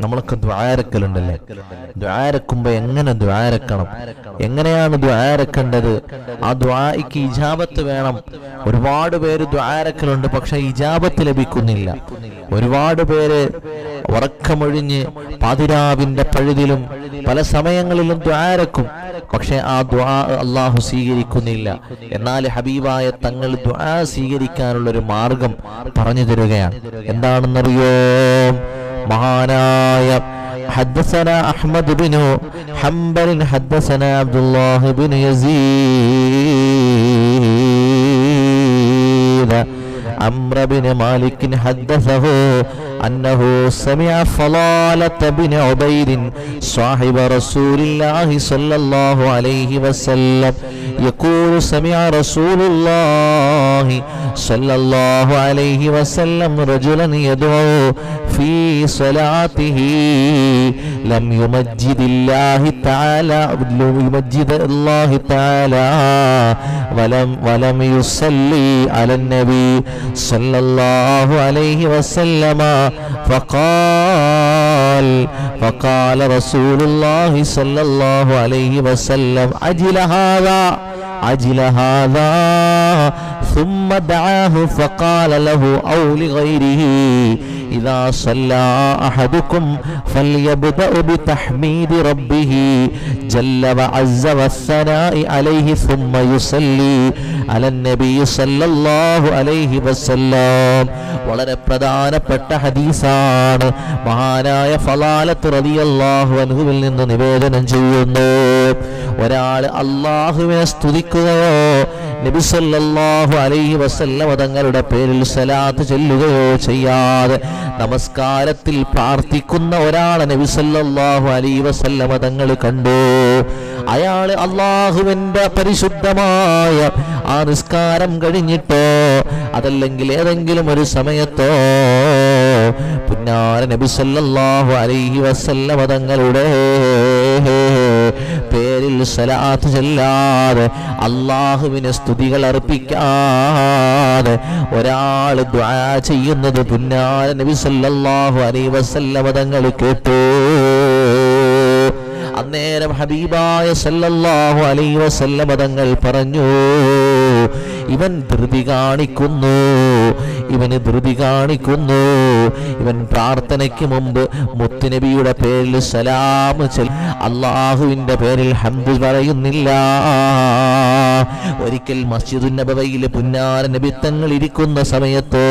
നമ്മളൊക്കെ ദ്വാരക്കലുണ്ടല്ലേ? ദ്വാരക്കുമ്പോ എങ്ങനെ ദ്വാരക്കണം? എങ്ങനെയാണ് ദ്വാരക്കേണ്ടത്? ആ ദ്വായ്ക്ക് ഇജാബത്ത് വേണം. ഒരുപാട് പേര് ദ്വാരക്കലുണ്ട് പക്ഷെ ഇജാബത്ത് ലഭിക്കുന്നില്ല. ഒരുപാട് പേര് ഉറക്കമൊഴിഞ്ഞ് പാതിരാവിന്റെ പഴുതിലും പല സമയങ്ങളിലും ദ്വാരക്കും. പക്ഷെ ആ ദ്വാ അള്ളാഹു സ്വീകരിക്കുന്നില്ല. എന്നാൽ ഹബീബായ തങ്ങൾ ദ്വാ സ്വീകരിക്കാനുള്ള ഒരു മാർഗം പറഞ്ഞു തരികയാണ്. എന്താണെന്നറിയോ? മഹാനായ حدثنا أحمد بن حنبل حدثنا عبد الله بن يزيد عمرو بن مالك حدثه أنه سمع فضالة بن عبيد صاحب رسول الله صلى الله عليه وسلم يقول سمع رسول الله صلى الله عليه وسلم رجلا يدعو في صلاته لم يمجد الله تعالى لم يمجد الله تعالى ولم ولم يصلي على النبي صلى الله عليه وسلم فقال فقال رسول الله صلى الله عليه وسلم أجل هذا أجل هذا. ثم دعاه فقال له أو لغيره. إذا صلى أحدكم فليبدأ بتحميد ربه جل وعز والثناء عليه ثم يصلي على النبي صلى الله عليه وسلم വളരെ പ്രധാനപ്പെട്ട ഹദീസാണ് മഹാനായ ഫലാലത്ത് റളിയല്ലാഹു അൻഹുവിൽ നിന്ന് നിവേദനം ചെയ്യുന്നു ഒരാൾ അള്ളാഹുവിനെ സ്തുതിക്കുകയോ നബിസല്ലാഹു അലൈഹി വസല്ലമ തങ്ങളുടെ പേരിൽ സലാത്ത് ചെല്ലുകയോ ചെയ്യാതെ നമസ്കാരത്തിൽ പ്രാർത്ഥിക്കുന്ന ഒരാളെ നബിസല്ലാഹു അലൈഹി വസല്ലമ തങ്ങൾ കണ്ടു. അയാൾ അള്ളാഹുവിന്റെ പരിശുദ്ധമായ ആ നിസ്കാരം കഴിഞ്ഞിട്ടോ അതല്ലെങ്കിൽ ഏതെങ്കിലും ഒരു സമയത്തോ പുന്നാര നബിസല്ലാഹു അലൈഹി വസല്ലമ തങ്ങളുടെ സലാത്ത് ചെല്ലാതെ അള്ളാഹുവിന് സ്തുതികൾ അർപ്പിക്കാതെ ഒരാൾ ചെയ്യുന്നത് പുന്നാര നബി സല്ലല്ലാഹു അലൈഹി വസല്ലമ തങ്ങൾ കേട്ടു. അന്നേരം ഹബീബായ സല്ലല്ലാഹു അലൈ വസല്ലമ തങ്ങൾ പറഞ്ഞു ഇവൻ ധൃതി കാണിക്കുന്നു ഇവന് ധൃതി കാണിക്കുന്നു ഇവൻ പ്രാർത്ഥനയ്ക്ക് മുമ്പ് മുത്തുനബിയുടെ പേരിൽ സലാം അള്ളാഹുവിന്റെ പേരിൽ ഹംദ് പറയുന്നില്ല. ഒരിക്കൽ മസ്ജിദുൻ നബവയിൽ പുന്നാര നബിത്തങ്ങൾ ഇരിക്കുന്ന സമയത്ത്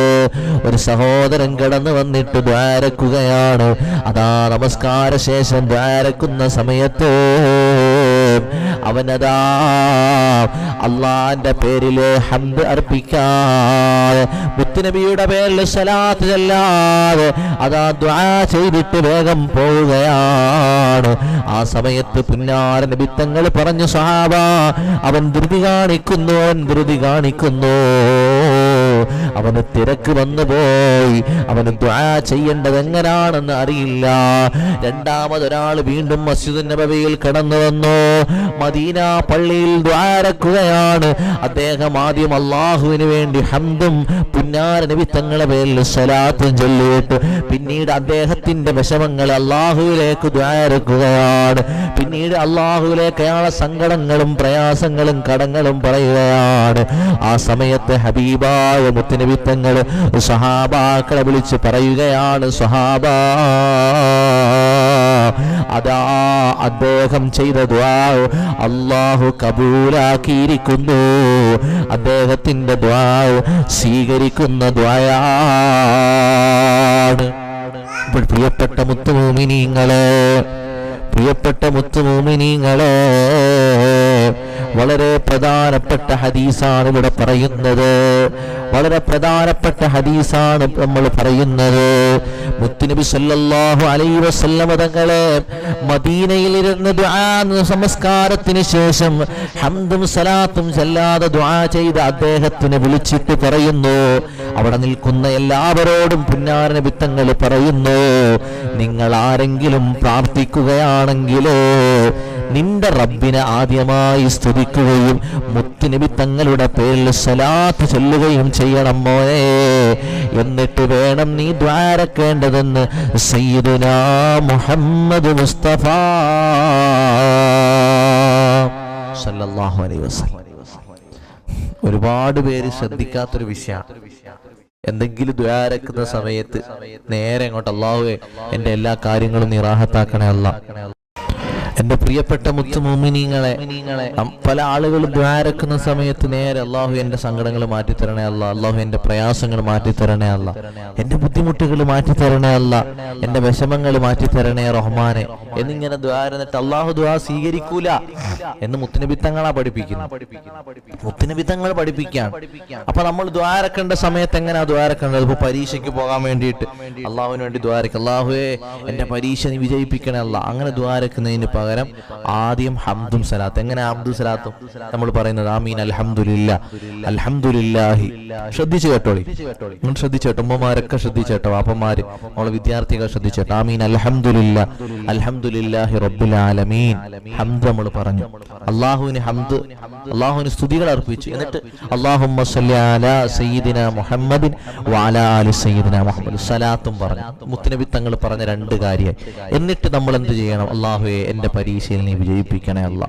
ഒരു സഹോദരൻ കടന്നു വന്നിട്ട് ദ്വാരക്കുകയാണ്. അതാ നമസ്കാര ശേഷം ദ്വാരക്കുന്ന സമയത്ത് അവനതാ. അള്ളാന്റെ പേരിൽ ഹംദ് അർപ്പിക്കാതെ മുത്തുനബിയുടെ പേരിൽ സലാത്ത് ചെല്ലാതെ അതാ ദ്വാ ചെയ്തിട്ട് വേഗം പോവുകയാണ്. ആ സമയത്ത് പുന്നാര നബിത്തങ്ങൾ പറഞ്ഞു സഹാബ അവൻ ധൃതി കാണിക്കുന്നു അവൻ ധൃതി കാണിക്കുന്നു. അവന് തിരക്ക് വന്നു പോയി. അവന് ദ്വാ ചെയ്യേണ്ടത് എങ്ങനാണെന്ന് അറിയില്ല. രണ്ടാമതൊരാൾ വീണ്ടും മസ്ജിദ് നബവിയിൽ കടന്നു വന്നു. മദീന പള്ളിയിൽ ദ്വാരക്കുകയാണ് അദ്ദേഹം ആദ്യം അള്ളാഹുവിന് വേണ്ടി ഹംദും പുന്നാര നബി തങ്ങളെ പേരിൽ സലാത്തും ചൊല്ലിയിട്ട്. പിന്നീട് അദ്ദേഹത്തിന്റെ വിഷമങ്ങൾ അള്ളാഹുവിലേക്ക് ദ്വാരക്കുകയാണ് പിന്നീട് അള്ളാഹുവിലേക്ക് അയാളെ സങ്കടങ്ങളും പ്രയാസങ്ങളും കടങ്ങളും പറയുകയാണ്. ആ സമയത്ത് ഹബീബായ മുത്തുനബി തങ്ങൾ സഹാബാക്കളെ വിളിച്ച് പറയുകയാണ് സഹാബ അതാ അദ്ദേഹം ചെയ്ത അള്ളാഹു കബൂലാക്കിയിരിക്കുന്നു. അദ്ദേഹത്തിന്റെ ദ്വാ സ്വീകരിക്കുന്ന ദ്വായാണ് പ്രിയപ്പെട്ട മുത്തുമോമിനിങ്ങളെ പ്രിയപ്പെട്ട മുത്തുമോമിനിങ്ങളെ വളരെ പ്രധാനപ്പെട്ട ഹദീസാണ് ഇവിടെ പറയുന്നത്. വളരെ പ്രധാനപ്പെട്ട ഹദീസാണ് നമ്മൾ പറയുന്നത്. മുത്തുനബി സല്ലല്ലാഹു അലൈഹി വസല്ലമ തങ്ങളെ മദീനയിൽ ഇരുന്ന് ദുആ നമസ്കാരത്തിന് ശേഷം ഹംദും സലാത്തും ചെല്ലാതെ ദുആ ചെയ്ത് അദ്ദേഹത്തിനെ വിളിച്ചിട്ട് പറയുന്നു. അവിടെ നിൽക്കുന്ന എല്ലാവരോടും പുന്നാര നബിത്തങ്ങൾ പറയുന്നു നിങ്ങൾ ആരെങ്കിലും പ്രാർത്ഥിക്കുകയാണെങ്കിലോ നിന്റെ റബ്ബിനെ ആദ്യമായി സ്തുതിക്കുകയും മുത്തുനബി തങ്ങളുടെ പേരിൽ സലാത്ത് ചൊല്ലുകയും ചെയ്യണം മോനെ. എന്നിട്ട് വേണം നീ ദ്വാരക്കേണ്ടതെന്ന് സയ്യിദുന മുഹമ്മദ് മുസ്തഫ അലൈഹി വസല്ലം. ഒരുപാട് പേര് ശ്രദ്ധിക്കാത്തൊരു വിഷയമാണ് എന്തെങ്കിലും ദ്വാരക്കുന്ന സമയത്ത് നേരെ അങ്ങോട്ട് അള്ളാഹുവേ എന്റെ എല്ലാ കാര്യങ്ങളും നിറാഹത്താക്കണേ അല്ല എന്റെ പ്രിയപ്പെട്ട മുത്തുമോമിനിങ്ങളെ പല ആളുകൾ ദ്വാരക്കുന്ന സമയത്ത് നേരെ അള്ളാഹു എന്റെ സങ്കടങ്ങൾ മാറ്റിത്തരണേ അല്ല അള്ളാഹു എന്റെ പ്രയാസങ്ങൾ മാറ്റിത്തരണേ അല്ല എന്റെ ബുദ്ധിമുട്ടുകൾ മാറ്റിത്തരണേ അല്ല എന്റെ വിഷമങ്ങൾ മാറ്റിത്തരണേ റഹ്മാനെ. എന്നിങ്ങനെ ദ്വാരന്നിട്ട് അള്ളാഹു ദ്വാ സ്വീകരിക്കൂല എന്ന് മുത്തുനബിത്തങ്ങളാ പഠിപ്പിക്കുന്നത് മുത്തുനബിത്തങ്ങൾ പഠിപ്പിക്കാൻ അപ്പൊ നമ്മൾ ദ്വാരക്കേണ്ട സമയത്ത് എങ്ങനെയാ ദ്വാരക്കേണ്ടത്? ഇപ്പൊ പരീക്ഷയ്ക്ക് പോകാൻ വേണ്ടിയിട്ട്. അള്ളാഹുവിന് വേണ്ടി ദ്വാരക്ക്. അള്ളാഹുവേ എന്റെ പരീക്ഷ നീ വിജയിപ്പിക്കണേ അല്ല. അങ്ങനെ ദ്വാരക്കുന്നതിന് പകരം ആദ്യം ഹംദും സലാത്ത്. എങ്ങനെ ഹംദും സലാത്തും? നമ്മൾ പറയുന്നത് ആമീൻ അൽഹംദുലില്ല. അൽഹംദുലില്ലാഹി. ശ്രദ്ധിച്ചു കേട്ടോളി. നിങ്ങൾ ശ്രദ്ധിച്ചു കേട്ടോ. ഉമ്മമാരൊക്കെ ശ്രദ്ധിച്ചു കേട്ടോ. വാപ്പന്മാര്. നമ്മളെ വിദ്യാർത്ഥികൾ ശ്രദ്ധിച്ചു കേട്ടോ. ആമീൻ അൽഹംദുലില്ല. അൽഹംദുലില്ലാഹി റബ്ബിൽ ആലമീൻ. ഹംദ് നമ്മൾ പറഞ്ഞു. അള്ളാഹുവിന് ഹംദ് അള്ളാഹുവിന് സ്തുതികൾ അർപ്പിച്ചു എന്നിട്ട് അലാ സയ്യിദിന മുഹമ്മദിൻ വാലാലി സയ്യിദിന മുഹമ്മദ്. സലാത്തും പറഞ്ഞു. മുത്തിനബി തങ്ങൾ പറഞ്ഞ രണ്ട് കാര്യമായി എന്നിട്ട് നമ്മൾ എന്ത് ചെയ്യണം? അള്ളാഹുയെ എന്റെ പരീക്ഷയിൽ വിജയിപ്പിക്കണേ അല്ല.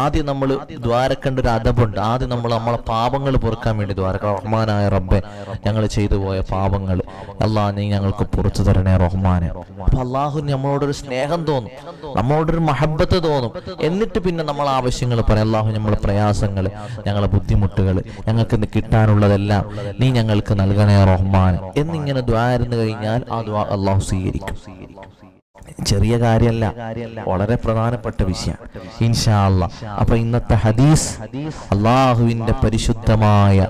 ആദ്യം നമ്മൾ ദ്വാരക്കേണ്ട ഒരു അദബുണ്ട് ആദ്യം നമ്മൾ നമ്മളെ പാപങ്ങൾ പൊറുക്കാൻ വേണ്ടി ദ്വാരക്ക റഹ്മാനായ റബ്ബെ ഞങ്ങൾ ചെയ്തു പോയ പാപങ്ങൾ അല്ലാ നീ ഞങ്ങൾക്ക് പുറത്തു തരണേ റഹ്മാനെ. അപ്പൊ അള്ളാഹു നമ്മളോടൊരു സ്നേഹം തോന്നും. നമ്മളോടൊരു മഹബത്ത് തോന്നും. എന്നിട്ട് പിന്നെ നമ്മൾ ആവശ്യങ്ങൾ പറയാം. അള്ളാഹു നമ്മളെ പ്രയാസങ്ങൾ ഞങ്ങളെ ബുദ്ധിമുട്ടുകൾ ഞങ്ങൾക്ക് കിട്ടാനുള്ളതെല്ലാം നീ ഞങ്ങൾക്ക് നൽകണേ റഹ്മാൻ എന്നിങ്ങനെ ദ്വാരന്ന് കഴിഞ്ഞാൽ ആ ദ്വാ അള്ളാഹു സ്വീകരിക്കും. ചെറിയ കാര്യമല്ല വളരെ പ്രധാനപ്പെട്ട വിഷയം. ഇൻഷാ അല്ലാ അപ്പൊ ഇന്നത്തെ ഹദീസ് അള്ളാഹുവിന്റെ പരിശുദ്ധമായ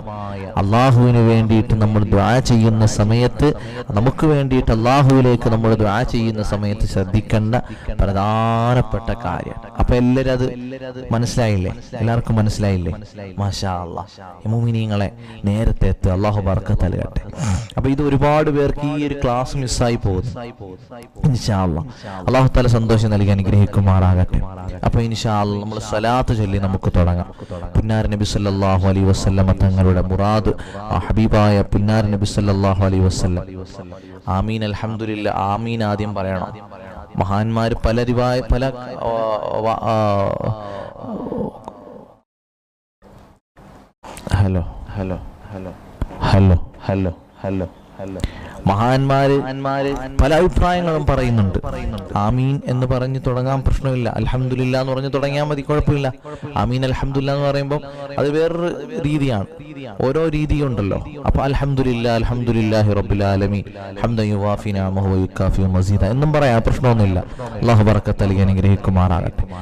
അള്ളാഹുവിന് വേണ്ടിയിട്ട് നമ്മൾ ദ്വാ ചെയ്യുന്ന സമയത്ത് നമുക്ക് വേണ്ടിയിട്ട് അള്ളാഹുവിലേക്ക് നമ്മൾ ദ്വാ ചെയ്യുന്ന സമയത്ത് ശ്രദ്ധിക്കേണ്ട പ്രധാനപ്പെട്ട കാര്യം. അപ്പൊ എല്ലാവരും അത് മനസ്സിലായില്ലേ? എല്ലാവർക്കും മനസ്സിലായില്ലേ? മാഷാ മുമിനീങ്ങളെ നേരത്തെ എത്തുക അള്ളാഹു ബർക്കത്ത് തലകട്ടെ അപ്പൊ ഇത് ഒരുപാട് പേർക്ക് ഈ ഒരു ക്ലാസ് മിസ്സായി പോകുന്നു. ഇൻഷാ അള്ളാഹു തല സന്തോഷം നൽകി അനുഗ്രഹിക്കുമാറാകട്ടെ. അപ്പൊ ഇൻഷാ നമ്മൾ സലാത്ത് ചൊല്ലി നമുക്ക് തുടങ്ങാം. പുന്നാര നബി സല്ലാഹു അലൈ വസ്ലമ തങ്ങളുടെ മുറാദ് ആ ഹബീബായ പിന്നാർ നബി സല്ലാഹു അലൈ വസ്ലം ആമീൻ അലഹമുല്ല ആമീൻ ആദ്യം പറയണം. മഹാന്മാർ പല റിവായ പല hello hello hello hello hello hello hello. മഹാന്മാര് പല അഭിപ്രായങ്ങളും പറയുന്നുണ്ട്. ആമീൻ എന്ന് പറഞ്ഞു തുടങ്ങാൻ പ്രശ്നമില്ല. അലഹമുല്ല എന്ന് പറഞ്ഞു തുടങ്ങിയാൽ മതി കുഴപ്പമില്ല. ആമീൻ അലഹമുല്ല എന്ന് പറയുമ്പോൾ അത് വേറൊരു രീതിയാണ്. ഓരോ രീതിയുണ്ടല്ലോ. അപ്പൊ അലഹമുല്ല വയുക്കാഫി മസീദ. എന്നും പറയാം പ്രശ്നമൊന്നുമില്ല. അള്ളാഹു ബറക്കത്ത് അലി അനുഗ്രഹിക്കുമാറാകട്ടെ.